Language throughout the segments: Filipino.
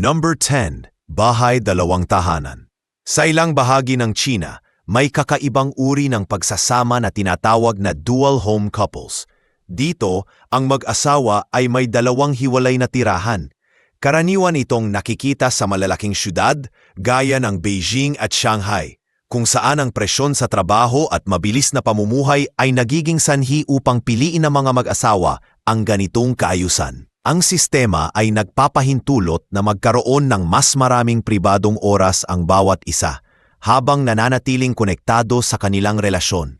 Number 10. Bahay dalawang tahanan. Sa ilang bahagi ng China, may kakaibang uri ng pagsasama na tinatawag na dual home couples. Dito, ang mag-asawa ay may dalawang hiwalay na tirahan. Karaniwan itong nakikita sa malalaking syudad gaya ng Beijing at Shanghai, kung saan ang presyon sa trabaho at mabilis na pamumuhay ay nagiging sanhi upang piliin ng mga mag-asawa ang ganitong kaayusan. Ang sistema ay nagpapahintulot na magkaroon ng mas maraming pribadong oras ang bawat isa habang nananatiling konektado sa kanilang relasyon.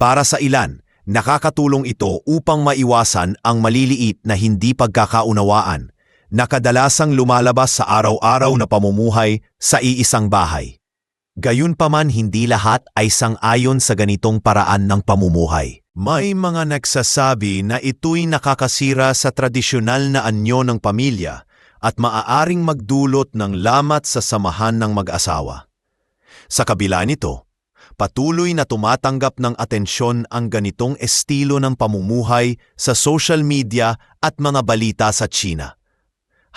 Para sa ilan, nakakatulong ito upang maiwasan ang maliliit na hindi pagkakaunawaan na kadalasang lumalabas sa araw-araw na pamumuhay sa iisang bahay. Gayunpaman hindi lahat ay sang-ayon sa ganitong paraan ng pamumuhay. May mga nagsasabi na ito'y nakakasira sa tradisyonal na anyo ng pamilya at maaaring magdulot ng lamat sa samahan ng mag-asawa. Sa kabila nito, patuloy na tumatanggap ng atensyon ang ganitong estilo ng pamumuhay sa social media at mga balita sa China.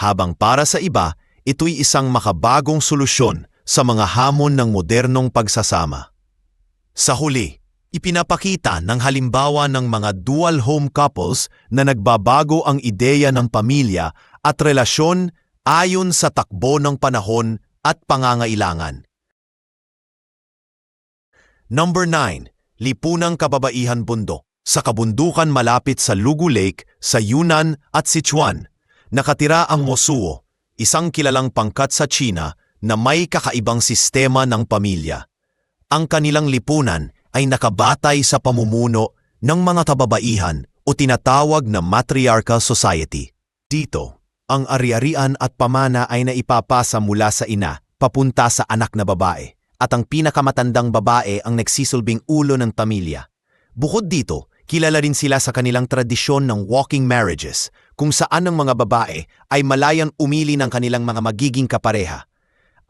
Habang para sa iba, ito'y isang makabagong solusyon sa mga hamon ng modernong pagsasama. Sa huli, ipinapakita ng halimbawa ng mga dual home couples na nagbabago ang ideya ng pamilya at relasyon ayon sa takbo ng panahon at pangangailangan. Number 9. Lipunang Kababaihan Bundok Sa kabundukan malapit sa Lugu Lake sa Yunnan at Sichuan, nakatira ang Mosuo, isang kilalang pangkat sa China na may kakaibang sistema ng pamilya. Ang kanilang lipunan ay nakabatay sa pamumuno ng mga kababaihan o tinatawag na matriarchal society. Dito, ang ari-arian at pamana ay naipapasa mula sa ina papunta sa anak na babae at ang pinakamatandang babae ang nagsisilbing ulo ng pamilya. Bukod dito, kilala rin sila sa kanilang tradisyon ng walking marriages kung saan ang mga babae ay malayang umili ng kanilang mga magiging kapareha.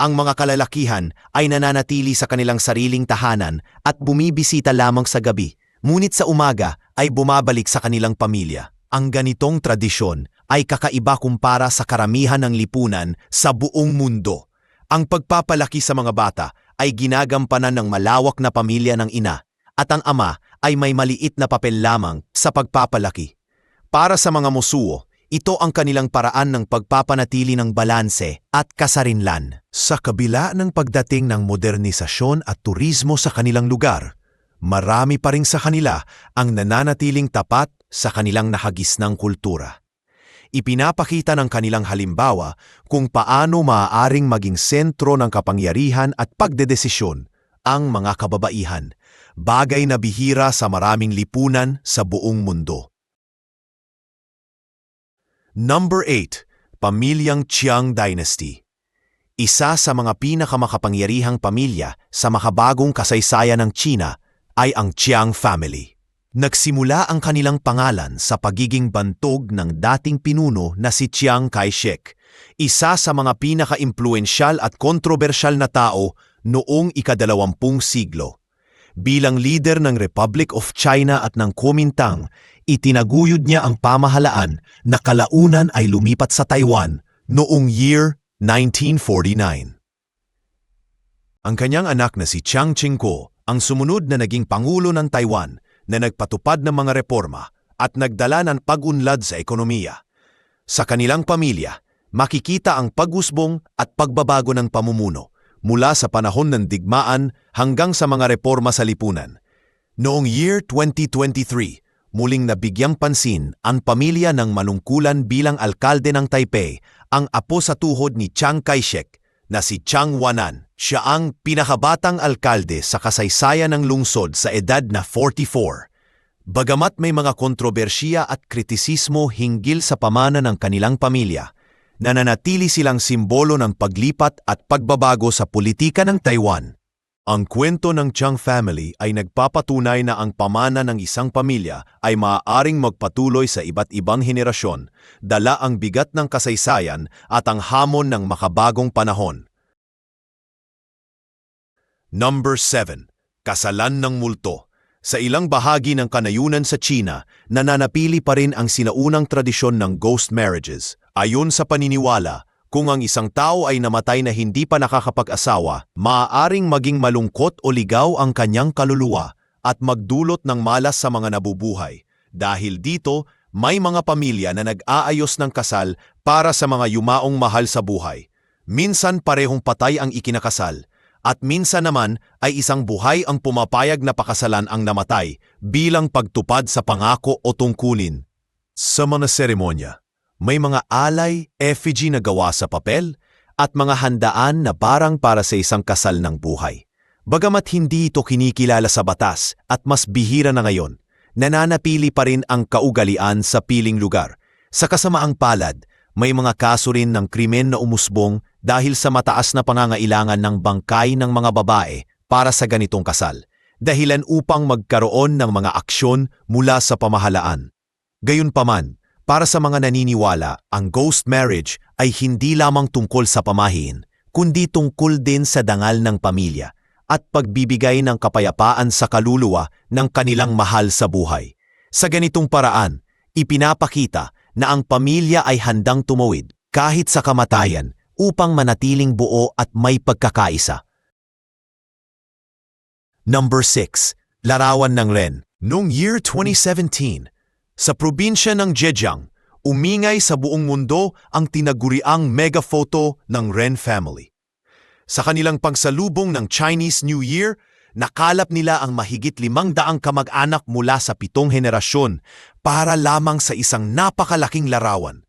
Ang mga kalalakihan ay nananatili sa kanilang sariling tahanan at bumibisita lamang sa gabi, ngunit sa umaga ay bumabalik sa kanilang pamilya. Ang ganitong tradisyon ay kakaiba kumpara sa karamihan ng lipunan sa buong mundo. Ang pagpapalaki sa mga bata ay ginagampanan ng malawak na pamilya ng ina at ang ama ay may maliit na papel lamang sa pagpapalaki. Para sa mga musuo, ito ang kanilang paraan ng pagpapanatili ng balanse at kasarinlan. Sa kabila ng pagdating ng modernisasyon at turismo sa kanilang lugar, marami pa rin sa kanila ang nananatiling tapat sa kanilang nahagisnang kultura. Ipinapakita ng kanilang halimbawa kung paano maaaring maging sentro ng kapangyarihan at pagdedesisyon ang mga kababaihan, bagay na bihira sa maraming lipunan sa buong mundo. Number 8. Pamilyang Chiang Dynasty Isa sa mga pinakamakapangyarihang pamilya sa makabagong kasaysayan ng China ay ang Chiang family. Nagsimula ang kanilang pangalan sa pagiging bantog ng dating pinuno na si Chiang Kai-shek, isa sa mga pinaka-impluensyal at kontrobersyal na tao noong ikadalawampung siglo. Bilang leader ng Republic of China at ng Kuomintang, itinaguyod niya ang pamahalaan na kalaunan ay lumipat sa Taiwan noong year 1949. Ang kanyang anak na si Chiang Ching-kuo ang sumunod na naging pangulo ng Taiwan na nagpatupad ng mga reforma at nagdala ng pag-unlad sa ekonomiya. Sa kanilang pamilya, makikita ang pagusbong at pagbabago ng pamumuno mula sa panahon ng digmaan hanggang sa mga reforma sa lipunan. Noong year 2023, muling nabigyang pansin ang pamilya ng manungkulan bilang alkalde ng Taipei, ang apo sa tuhod ni Chiang Kai-shek na si Chang Wanan. Siya ang pinakabatang alkalde sa kasaysayan ng lungsod sa edad na 44. Bagamat may mga kontrobersiya at kritisismo hinggil sa pamana ng kanilang pamilya, nananatili silang simbolo ng paglipat at pagbabago sa politika ng Taiwan. Ang kwento ng Chiang family ay nagpapatunay na ang pamana ng isang pamilya ay maaaring magpatuloy sa iba't ibang henerasyon, dala ang bigat ng kasaysayan at ang hamon ng makabagong panahon. Number 7. Kasalan ng multo. Sa ilang bahagi ng kanayunan sa China, nananapili pa rin ang sinaunang tradisyon ng ghost marriages. Ayon sa paniniwala, Kung ang isang tao ay namatay na hindi pa nakakapag-asawa, maaaring maging malungkot o ligaw ang kanyang kaluluwa at magdulot ng malas sa mga nabubuhay. Dahil dito, may mga pamilya na nag-aayos ng kasal para sa mga yumaong mahal sa buhay. Minsan parehong patay ang ikinakasal, at minsan naman ay isang buhay ang pumapayag na pakasalan ang namatay bilang pagtupad sa pangako o tungkulin. Sa mga seremonya, may mga alay, effigy na gawa sa papel, at mga handaan na parang para sa isang kasal ng buhay. Bagamat hindi ito kinikilala sa batas at mas bihira na ngayon, nananapili pa rin ang kaugalian sa piling lugar. Sa kasamaang palad, may mga kaso rin ng krimen na umusbong dahil sa mataas na pangangailangan ng bangkay ng mga babae para sa ganitong kasal, dahilan upang magkaroon ng mga aksyon mula sa pamahalaan. Gayunpaman, para sa mga naniniwala, ang ghost marriage ay hindi lamang tungkol sa pamahiin, kundi tungkol din sa dangal ng pamilya at pagbibigay ng kapayapaan sa kaluluwa ng kanilang mahal sa buhay. Sa ganitong paraan, ipinapakita na ang pamilya ay handang tumawid kahit sa kamatayan upang manatiling buo at may pagkakaisa. Number 6. Larawan ng Ren Noong year 2017, sa probinsya ng Zhejiang, umingay sa buong mundo ang tinaguriang mega photo ng Ren family. Sa kanilang pagsalubong ng Chinese New Year, nakalap nila ang mahigit limang daang kamag-anak mula sa pitong henerasyon para lamang sa isang napakalaking larawan.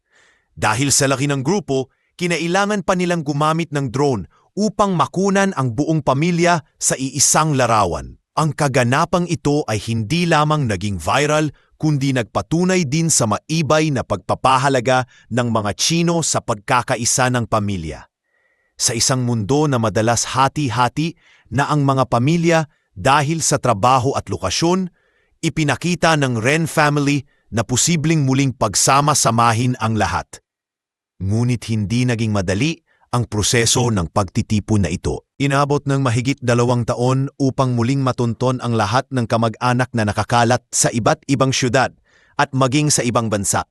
Dahil sa laki ng grupo, kinailangan pa nilang gumamit ng drone upang makunan ang buong pamilya sa iisang larawan. Ang kaganapang ito ay hindi lamang naging viral kundi nagpatunay din sa maibay na pagpapahalaga ng mga Chino sa pagkakaisa ng pamilya. Sa isang mundo na madalas hati-hati na ang mga pamilya dahil sa trabaho at lokasyon, ipinakita ng Ren family na posibleng muling pagsama-samahin ang lahat. Ngunit hindi naging madali ang proseso ng pagtitipon na ito. Inabot ng mahigit dalawang taon upang muling matunton ang lahat ng kamag-anak na nakakalat sa iba't ibang syudad at maging sa ibang bansa.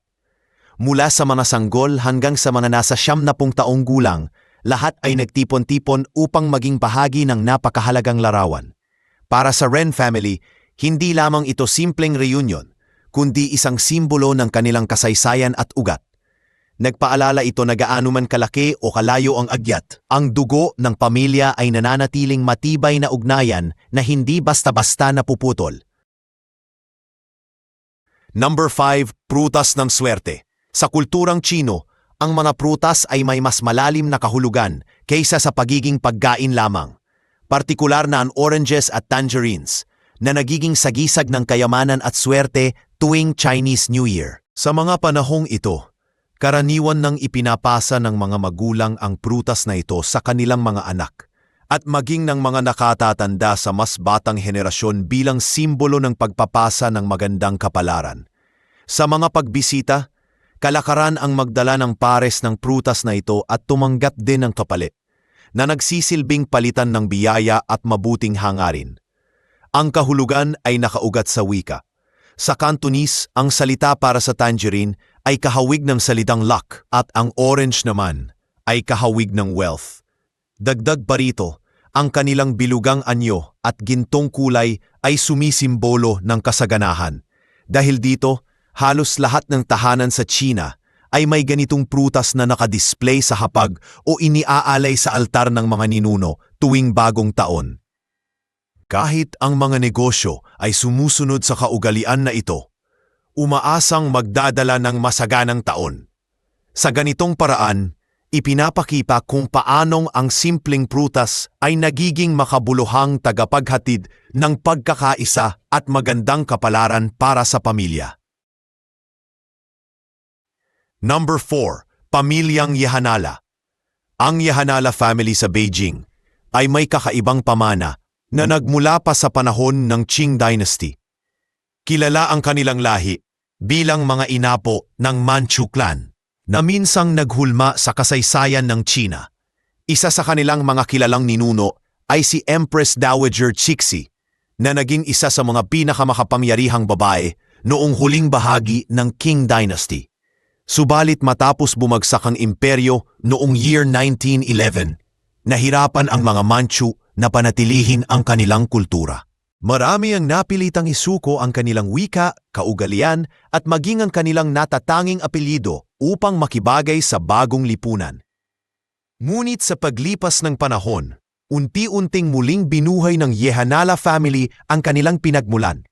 Mula sa mga sanggol hanggang sa mga nasa siyam na pung taong gulang, lahat ay nagtipon-tipon upang maging bahagi ng napakahalagang larawan. Para sa Ren family, hindi lamang ito simpleng reunion, kundi isang simbolo ng kanilang kasaysayan at ugat. Nagpaalala ito na gaano man kalaki o kalayo ang agyat. Ang dugo ng pamilya ay nananatiling matibay na ugnayan na hindi basta-basta napuputol. Number 5. Prutas ng swerte. Sa kulturang Chino, ang mga prutas ay may mas malalim na kahulugan kaysa sa pagiging pagkain lamang. Partikular na ang oranges at tangerines, na nagiging sagisag ng kayamanan at swerte tuwing Chinese New Year. Sa mga panahong ito, karaniwan nang ipinapasa ng mga magulang ang prutas na ito sa kanilang mga anak at maging ng mga nakatatanda sa mas batang henerasyon bilang simbolo ng pagpapasa ng magandang kapalaran. Sa mga pagbisita, kalakaran ang magdala ng pares ng prutas na ito at tumanggap din ng kapalit, na nagsisilbing palitan ng biyaya at mabuting hangarin. Ang kahulugan ay nakaugat sa wika. Sa Cantonese, ang salita para sa tangerine ay kahawig ng salitang luck at ang orange naman ay kahawig ng wealth. Dagdag pa rito, ang kanilang bilugang anyo at gintong kulay ay sumisimbolo ng kasaganahan. Dahil dito, halos lahat ng tahanan sa China ay may ganitong prutas na nakadisplay sa hapag o iniaalay sa altar ng mga ninuno tuwing bagong taon. Kahit ang mga negosyo ay sumusunod sa kaugalian na ito, umaasang magdadala ng masaganang taon. Sa ganitong paraan, ipinapakipa kung paanong ang simpleng prutas ay nagiging makabuluhang tagapaghatid ng pagkakaisa at magandang kapalaran para sa pamilya. Number 4. Pamilyang Yahanala Ang Yahanala family sa Beijing ay may kakaibang pamana na nagmula pa sa panahon ng Qing Dynasty. Kilala ang kanilang lahi bilang mga inapo ng Manchu clan na minsang naghulma sa kasaysayan ng China. Isa sa kanilang mga kilalang ninuno ay si Empress Dowager Cixi na naging isa sa mga pinakamakapangyarihang babae noong huling bahagi ng Qing Dynasty. Subalit matapos bumagsak ang imperyo noong year 1911, nahirapan ang mga Manchu na panatilihin ang kanilang kultura. Marami ang napilitang isuko ang kanilang wika, kaugalian at maging ang kanilang natatanging apelyido upang makibagay sa bagong lipunan. Ngunit sa paglipas ng panahon, unti-unting muling binuhay ng Yehanala family ang kanilang pinagmulan.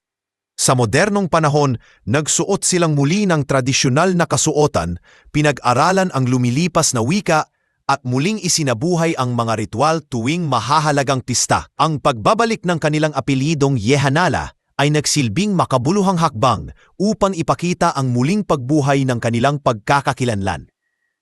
Sa modernong panahon, nagsuot silang muli ng tradisyonal na kasuotan, pinag-aralan ang lumilipas na wika at muling isinabuhay ang mga ritual tuwing mahahalagang pista. Ang pagbabalik ng kanilang apelidong Yehanala ay nagsilbing makabuluhang hakbang upang ipakita ang muling pagbuhay ng kanilang pagkakakilanlan.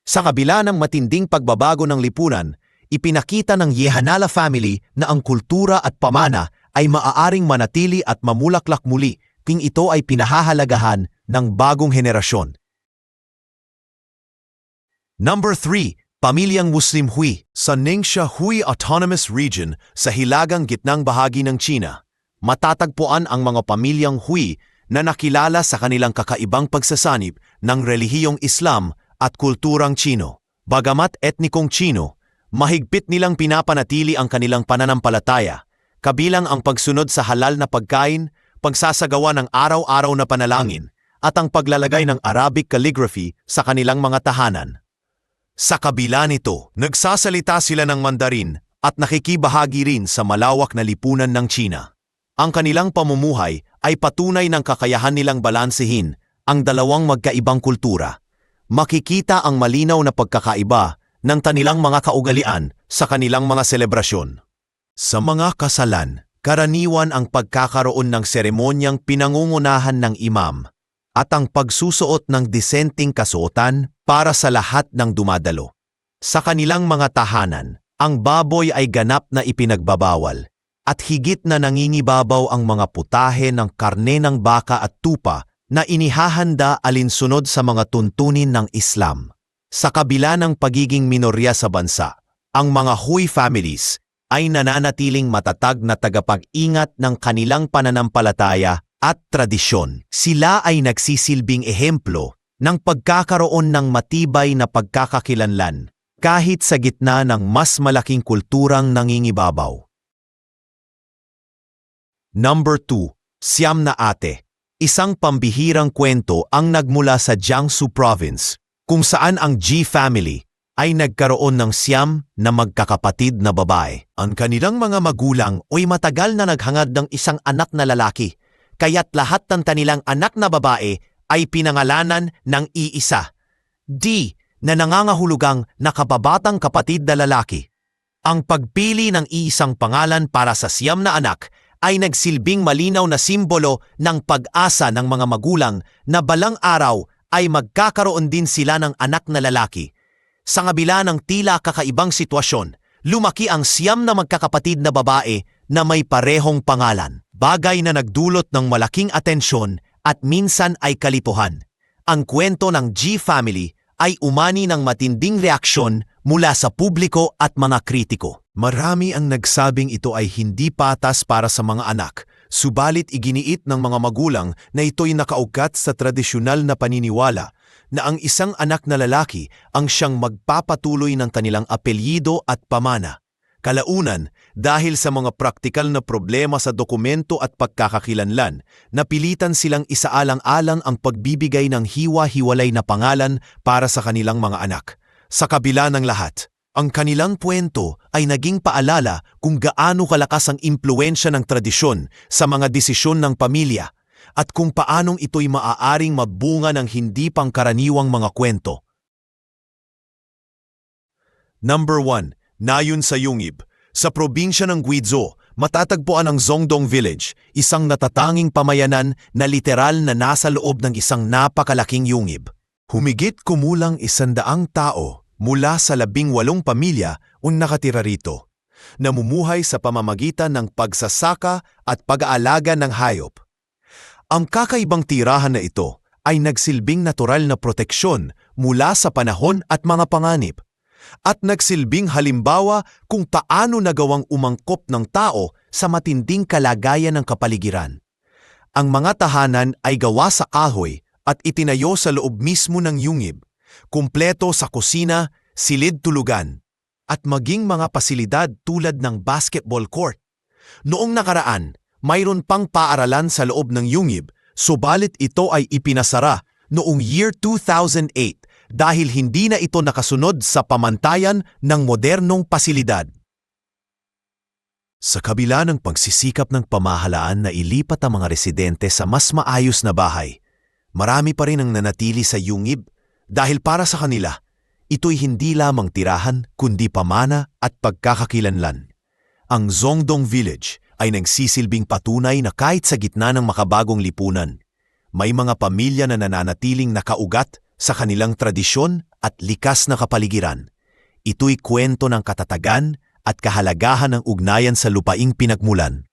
Sa kabila ng matinding pagbabago ng lipunan, ipinakita ng Yehanala family na ang kultura at pamana ay maaaring manatili at mamulaklak muli ting ito ay pinahahalagahan ng bagong henerasyon. Number 3. Pamilyang Muslim Hui sa Ningxia Hui Autonomous Region sa hilagang gitnang bahagi ng China. Matatagpuan ang mga pamilyang Hui na nakilala sa kanilang kakaibang pagsasanib ng relihiyong Islam at kulturang Chino. Bagamat etnikong Chino, mahigpit nilang pinapanatili ang kanilang pananampalataya, kabilang ang pagsunod sa halal na pagkain, pagsasagawa ng araw-araw na panalangin, at ang paglalagay ng Arabic calligraphy sa kanilang mga tahanan. Sa kabila nito, nagsasalita sila ng Mandarin at nakikibahagi rin sa malawak na lipunan ng China. Ang kanilang pamumuhay ay patunay ng kakayahan nilang balansehin ang dalawang magkaibang kultura. Makikita ang malinaw na pagkakaiba ng kanilang mga kaugalian sa kanilang mga selebrasyon. Sa mga kasalan, karaniwan ang pagkakaroon ng seremonyang pinangungunahan ng imam at ang pagsusuot ng disenteng kasuotan para sa lahat ng dumadalo. Sa kanilang mga tahanan, ang baboy ay ganap na ipinagbabawal at higit na nangingibabaw ang mga putahe ng karne ng baka at tupa na inihahanda alinsunod sa mga tuntunin ng Islam. Sa kabila ng pagiging minorya sa bansa, ang mga Hui families ay nananatiling matatag na tagapag-ingat ng kanilang pananampalataya at tradisyon. Sila ay nagsisilbing ehemplo ng pagkakaroon ng matibay na pagkakakilanlan kahit sa gitna ng mas malaking kulturang nangingibabaw. Number 2. Siyam na Ate Isang pambihirang kwento ang nagmula sa Jiangsu Province kung saan ang G family ay nagkaroon ng siyam na magkakapatid na babae. Ang kanilang mga magulang ay matagal na naghangad ng isang anak na lalaki kaya't lahat ng kanilang anak na babae ay pinangalanan ng iisa. D na nangangahulugang nakababatang kapatid na lalaki. Ang pagpili ng iisang pangalan para sa siyam na anak ay nagsilbing malinaw na simbolo ng pag-asa ng mga magulang na balang araw ay magkakaroon din sila ng anak na lalaki. Sa ngabila ng tila kakaibang sitwasyon, lumaki ang siyam na magkakapatid na babae na may parehong pangalan, bagay na nagdulot ng malaking atensyon at minsan ay kalipuhan. Ang kwento ng G family ay umani ng matinding reaksyon mula sa publiko at mga kritiko. Marami ang nagsabing ito ay hindi patas para sa mga anak, subalit iginiit ng mga magulang na ito'y nakaugat sa tradisyonal na paniniwala na ang isang anak na lalaki ang siyang magpapatuloy ng kanilang apelyido at pamana. Kalaunan, dahil sa mga praktikal na problema sa dokumento at pagkakakilanlan, napilitan silang isaalang-alang ang pagbibigay ng hiwa-hiwalay na pangalan para sa kanilang mga anak. Sa kabila ng lahat, ang kanilang kwento ay naging paalala kung gaano kalakas ang impluensya ng tradisyon sa mga desisyon ng pamilya at kung paanong ito'y maaaring mabunga ng hindi pangkaraniwang mga kwento. Number 1. Nayon sa Yungib. Sa probinsya ng Guizhou, matatagpuan ang Zongdong Village, isang natatanging pamayanan na literal na nasa loob ng isang napakalaking yungib. Humigit kumulang isandaang tao mula sa labing walong pamilya ang nakatira rito. Namumuhay sa pamamagitan ng pagsasaka at pag-aalaga ng hayop. Ang kakaibang tirahan na ito ay nagsilbing natural na proteksyon mula sa panahon at mga panganib at nagsilbing halimbawa kung paano nagawang umangkop ng tao sa matinding kalagayan ng kapaligiran. Ang mga tahanan ay gawa sa kahoy at itinayo sa loob mismo ng yungib. kumpleto sa kusina, silid tulugan, at maging mga pasilidad tulad ng basketball court. Noong nakaraan, mayroon pang paaralan sa loob ng Yungib, subalit ito ay ipinasara noong year 2008 dahil hindi na ito nakasunod sa pamantayan ng modernong pasilidad. Sa kabila ng pagsisikap ng pamahalaan na ilipat ang mga residente sa mas maayos na bahay, marami pa rin ang nanatili sa Yungib dahil para sa kanila, ito'y hindi lamang tirahan kundi pamana at pagkakakilanlan. Ang Zongdong Village ay nagsisilbing patunay na kahit sa gitna ng makabagong lipunan, may mga pamilya na nananatiling nakaugat sa kanilang tradisyon at likas na kapaligiran. Ito'y kwento ng katatagan at kahalagahan ng ugnayan sa lupaing pinagmulan.